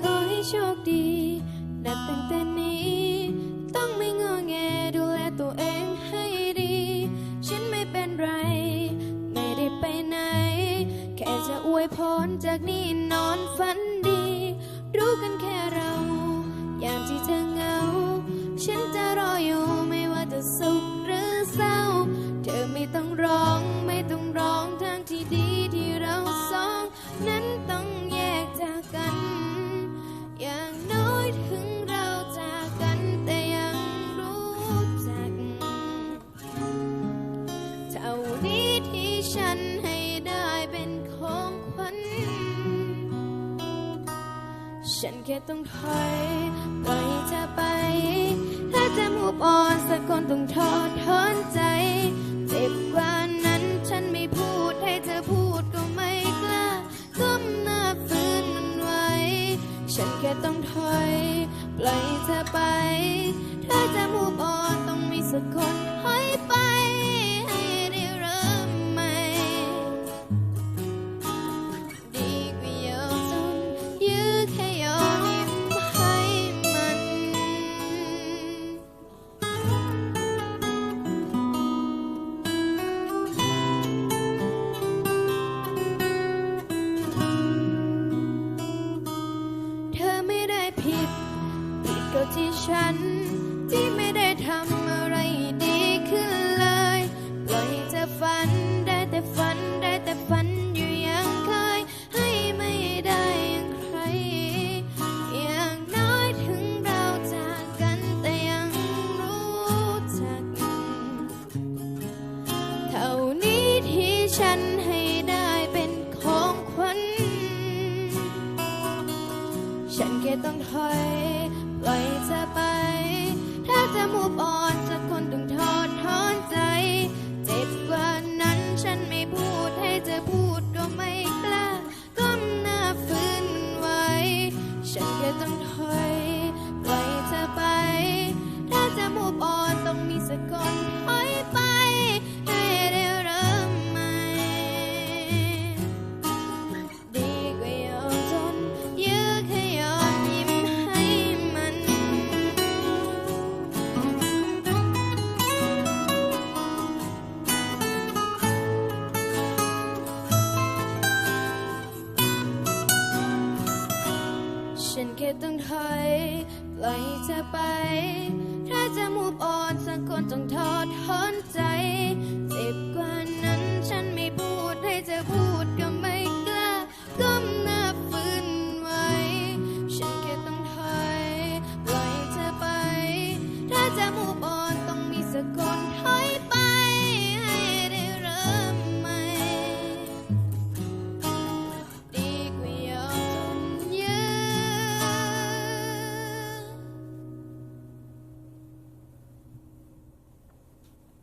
ขอให้โชคดี ฉันแค่ต้องถอยปล่อยเธอไป ถ้าจะมูฟออนสักคนต้องทอดถอนใจ เจ็บกว่านั้นฉันไม่พูดให้เธอพูดก็ไม่กล้าก้มหน้าฝืนมันไว้ ฉันแค่ต้องถอยปล่อยเธอไป ถ้าจะมูฟออนต้องมีสักคนถอยไป ก็ที่ฉัน ที่ไม่ได้ทำอะไรดีขึ้นเลย ปล่อยเธอฝันได้แต่ฝันได้แต่ฝันอยู่อย่างเคย ให้ไม่ได้อย่างใคร อย่างน้อยถึงเราจากกันแต่ยังรู้จัก เท่านี้ที่ฉันให้ได้เป็นของขวัญฉันแค่ต้องถอย ไว้จะไป ถ้าจะมูฟออนจะ ต้องถอยปล่อยเธอไป ถ้าจะมูฟออนสักคนต้องทอดถอนใจ